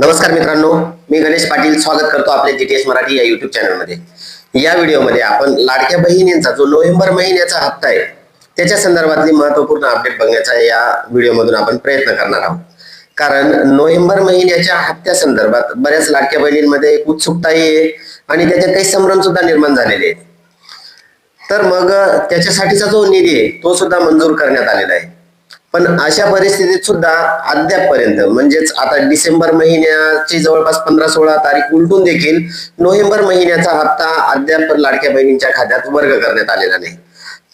नमस्कार मित्रांनो मी गणेश पाटील स्वागत करतो आपल्या जीटीएस मराठी या युट्यूब चॅनलमध्ये या व्हिडिओमध्ये आपण लाडक्या बहिणींचा जो नोव्हेंबर महिन्याचा हप्ता आहे त्याच्या संदर्भातली महत्त्वपूर्ण अपडेट बघण्याचा या व्हिडिओमधून आपण प्रयत्न करणार आहोत. कारण नोव्हेंबर महिन्याच्या हप्त्या संदर्भात बऱ्याच लाडक्या बहिणींमध्ये एक उत्सुकताही आहे आणि त्याच्यात काही संभ्रम सुद्धा निर्माण झालेले आहेत. तर मग त्याच्यासाठीचा जो निधी आहे तो सुद्धा मंजूर करण्यात आलेला आहे. पण अशा परिस्थितीत सुद्धा अद्यापपर्यंत म्हणजेच आता डिसेंबर महिन्याची जवळपास पंधरा सोळा तारीख उलटून देखील नोव्हेंबर महिन्याचा हप्ता अद्याप लाडक्या बहिणींच्या खात्यात वर्ग करण्यात आलेला नाही.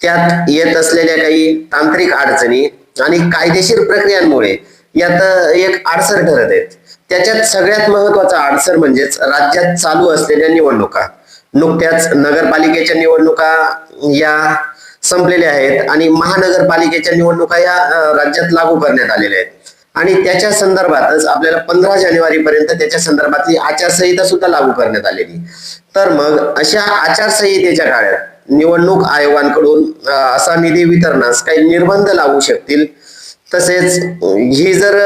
त्यात येत असलेल्या काही तांत्रिक अडचणी आणि कायदेशीर प्रक्रियांमुळे यात एक अडसर ठरत आहेत. त्याच्यात सगळ्यात महत्त्वाचा अडसर म्हणजेच राज्यात चालू असलेल्या निवडणुका. नुकत्याच नगरपालिकेच्या निवडणुका या संपलेले आहेत आणि महानगरपालिकेच्या निवडणुका या राज्यात लागू करण्यात आलेल्या आहेत. आणि त्याच्या संदर्भातच आपल्याला पंधरा जानेवारी पर्यंत त्याच्या संदर्भातली आचारसंहिता सुद्धा लागू करण्यात आलेली. तर मग अशा आचारसंहितेच्या काळात निवडणूक आयोगांकडून असा निधी वितरणास काही निर्बंध लागू शकतील? तसेच ही जर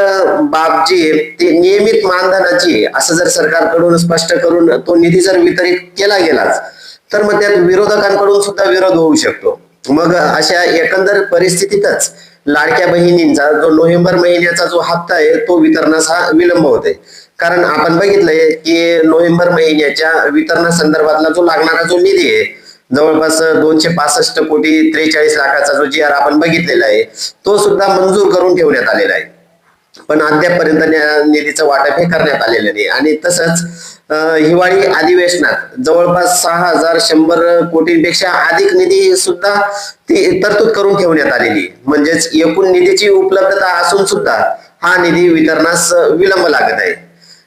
बाब जी ती नियमित मानधनाची असं जर सरकारकडून स्पष्ट करून तो निधी जर वितरित केला गेलाच तर मग त्यात विरोधकांकडून सुद्धा विरोध होऊ शकतो. मग अशा एकंदर परिस्थितीतच लाडक्या बहिणींचा जो नोव्हेंबर महिन्याचा जो हप्ता आहे तो वितरणास हा विलंब होतोय. कारण आपण बघितलंय की नोव्हेंबर महिन्याच्या वितरणासंदर्भातला जो लागणारा जो निधी आहे जवळपास दोनशे पासष्ट कोटी त्रेचाळीस लाखाचा जो जी आर आपण बघितलेला आहे तो सुद्धा मंजूर करून ठेवण्यात आलेला आहे. पण अद्यापर्यंत न्या- निधीचं वाटप हे करण्यात आलेलं नाही. आणि तसंच हिवाळी अधिवेशनात जवळपास सहा हजार शंभर कोटींपेक्षा अधिक निधी सुद्धा ती तरतूद करून ठेवण्यात आलेली म्हणजेच एकूण निधीची उपलब्धता असून सुद्धा हा निधी वितरणास विलंब लागत आहे.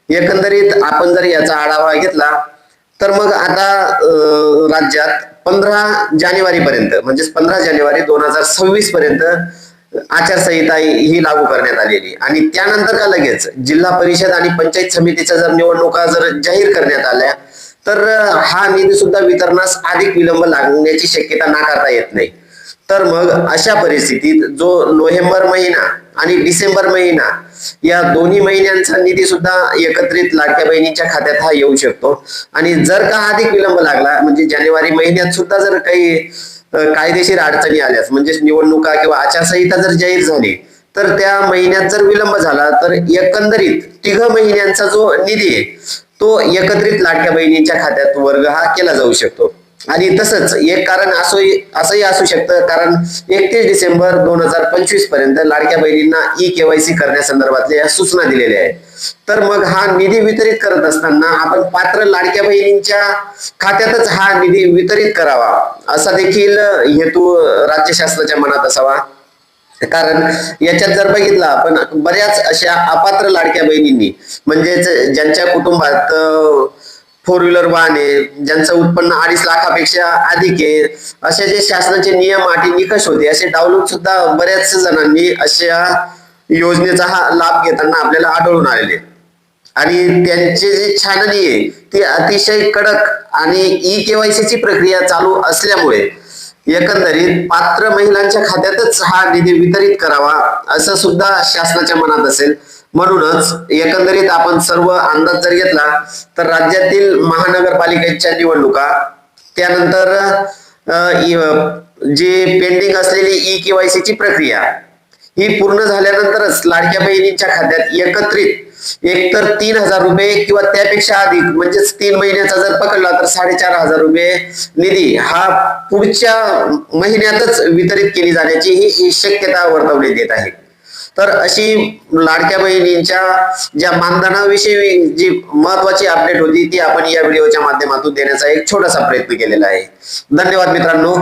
एकंदरीत आपण जर याचा आढावा घेतला तर मग आता राज्यात पंधरा जानेवारी पर्यंत म्हणजेच पंधरा जानेवारी दोन हजार सव्वीस पर्यंत आचारसंहिता ही लागू करण्यात आलेली आणि त्यानंतर का लगेच जिल्हा परिषद आणि पंचायत समितीच्या जर निवडणुका जर जाहीर करण्यात आल्या तर हा निधी सुद्धा वितरणास अधिक विलंब लागण्याची शक्यता नाकारता येत नाही. तर मग अशा परिस्थितीत जो नोव्हेंबर महिना आणि डिसेंबर महिना या दोन्ही महिन्यांचा निधी सुद्धा एकत्रित लाडक्या बहिणीच्या खात्यात हा येऊ शकतो. आणि जर का अधिक विलंब लागला म्हणजे जानेवारी महिन्यात सुद्धा जर काही कायदेशीर अडचणी आल्यास म्हणजे निवडणुका किंवा आचारसंहिता जर जाहीर झाली तर त्या महिन्यात जर विलंब झाला तर एकंदरीत तिघ महिन्यांचा जो निधी आहे तो एकत्रित लाडक्या बहिणींच्या खात्यात वर्ग हा केला जाऊ शकतो. आणि तसंच एक कारण असो असंही असू शकतं कारण एकतीस डिसेंबर दोन हजार पंचवीसपर्यंत लाडक्या बहिणींना ई केवायसी करण्यासंदर्भातल्या सूचना दिलेल्या आहेत. तर मग हा निधी वितरित करत असताना आपण पात्र लाडक्या बहिणींच्या खात्यातच हा निधी वितरित करावा असा देखील हेतू राज्य शासनाच्या मनात असावा. कारण याच्यात जर बघितलं आपण बऱ्याच अशा अपात्र लाडक्या बहिणींनी म्हणजेच ज्यांच्या कुटुंबात फोर व्हीलर वाहन आहे ज्यांचं उत्पन्न अडीच लाखापेक्षा अधिक आहे असे जे शासनाचे नियम अटी निकष होते असे डावलून सुद्धा बऱ्याच जणांनी अशा योजनेचा हा लाभ घेताना आपल्याला आढळून आलेले. आणि त्यांची जी छाननी आहे ती अतिशय कडक आणि ई केवायसीची प्रक्रिया चालू असल्यामुळे एकंदरीत पात्र महिलांच्या खात्यातच हा निधी वितरित करावा असं सुद्धा शासनाच्या मनात असेल. म्हणूनच एकंदरीत आपण सर्व अंदाज जर घेतला तर राज्यातील महानगरपालिकेच्या निवडणुका त्यानंतर जी पेंडिंग असलेली ई केवायसीची प्रक्रिया ही पूर्ण झाल्यानंतरच लाडक्या बहिणींच्या खात्यात एकत्रित एकतर तीन हजार रुपये किंवा त्यापेक्षा अधिक म्हणजेच तीन महिन्याचा जर पकडला तर साडेचार हजार रुपये निधी हा पुढच्या महिन्यातच वितरित केली जाण्याची ही ही शक्यता वर्तवण्यात येत आहे. तर अशी लाडक्या बहिणींच्या ज्या मानधनाविषयी जी महत्वाची अपडेट होती ती आपण या व्हिडिओच्या माध्यमातून देण्याचा एक छोटासा प्रयत्न केलेला आहे. धन्यवाद मित्रांनो.